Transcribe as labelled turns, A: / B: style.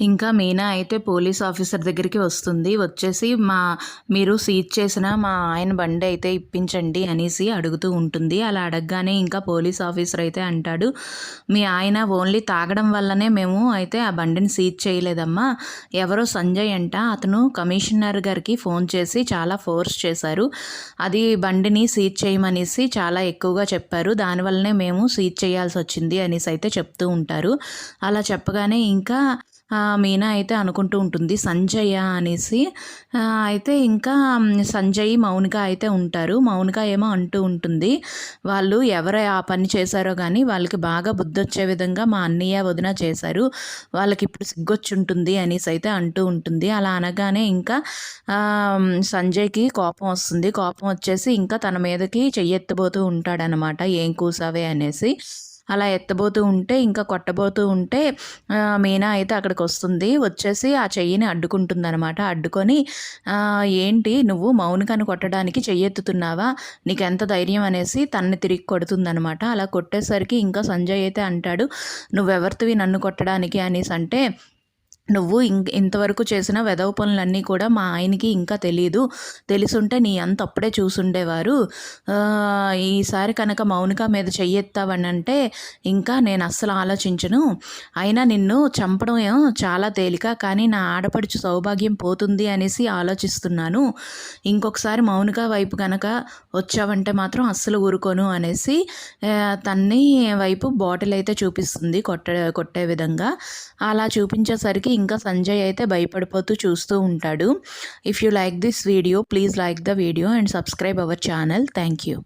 A: ఇంకా మీనా అయితే police officer దగ్గరికి వస్తుంది. వచ్చేసి మా మీరు సీజ్ చేసిన మా ఆయన బండి అయితే ఇప్పించండి అనేసి అడుగుతూ ఉంటుంది. అలా అడగగానే ఇంకా పోలీస్ ఆఫీసర్ అయితే అంటాడు మీ ఆయన ఓన్లీ తాగడం వల్లనే మేము అయితే ఆ బండిని సీజ్ చేయలేదమ్మా. ఎవరో సంజయ్ అంట. అతను కమిషనర్ గారికి ఫోన్ చేసి చాలా ఫోర్స్ చేశారు. అది బండిని సీజ్ చేయమనేసి చాలా ఎక్కువగా చెప్పారు. దానివల్లనే మేము సీజ్ చేయాల్సి వచ్చింది అనేసి అయితే చెప్తూ ఉంటారు. అలా చెప్పగానే ఇంకా మీనా అయితే అనుకుంటూ ఉంటుంది సంజయ్య అనేసి. అయితే ఇంకా సంజయ్ మౌనిక అయితే ఉంటారు. మౌనిక ఏమో అంటూ ఉంటుంది వాళ్ళు ఎవరు ఆ పని చేశారో కానీ వాళ్ళకి బాగా బుద్ధి వచ్చే విధంగా మా అన్నయ్య వదిన చేశారు. వాళ్ళకి ఇప్పుడు సిగ్గొచ్చుంటుంది అనేసి అయితే అంటూ ఉంటుంది. అలా అనగానే ఇంకా సంజయ్కి కోపం వస్తుంది. కోపం వచ్చేసి ఇంకా తన మీదకి చెయ్యెత్తబోతూ ఉంటాడనమాట ఏం కూసావే అనేసి. అలా ఎత్తబోతూ ఉంటే ఇంకా కొట్టబోతూ ఉంటే మీనా అయితే అక్కడికి వస్తుంది. వచ్చేసి ఆ చెయ్యిని అడ్డుకుంటుంది అనమాట అడ్డుకొని ఏంటి? నువ్వు మౌనికను కొట్టడానికి చెయ్యెత్తుతున్నావా నీకు ఎంత ధైర్యం అనేసి తన్ని తిరిగి కొడుతుందనమాట అలా కొట్టేసరికి ఇంకా సంజయ్ అయితే అంటాడు నువ్వెవరితివి నన్ను కొట్టడానికి? అనేసి అంటే నువ్వు ఇంక ఇంతవరకు చేసిన వెదవ పనులన్నీ కూడా మా ఆయనకి ఇంకా తెలియదు తెలుసుంటే నీ అంత అప్పుడే చూసుండేవారు. ఈసారి కనుక మౌనిక మీద చెయ్యెత్తావనంటే ఇంకా నేను అస్సలు ఆలోచించను. అయినా నిన్ను చంపడం చాలా తేలిక కానీ నా ఆడపడుచు సౌభాగ్యం పోతుంది అనేసి ఆలోచిస్తున్నాను. ఇంకొకసారి మౌనిక వైపు కనుక వచ్చావంటే మాత్రం అస్సలు ఊరుకోను అనేసి తన్ని వైపు బాటిల్ అయితే చూపిస్తుంది కొట్టే కొట్టే విధంగా. అలా చూపించేసరికి ఇంకా సంజయ్ అయితే భయపడిపోతూ చూస్తూ ఉంటాడు. If you like this video please like the video and subscribe our channel thank you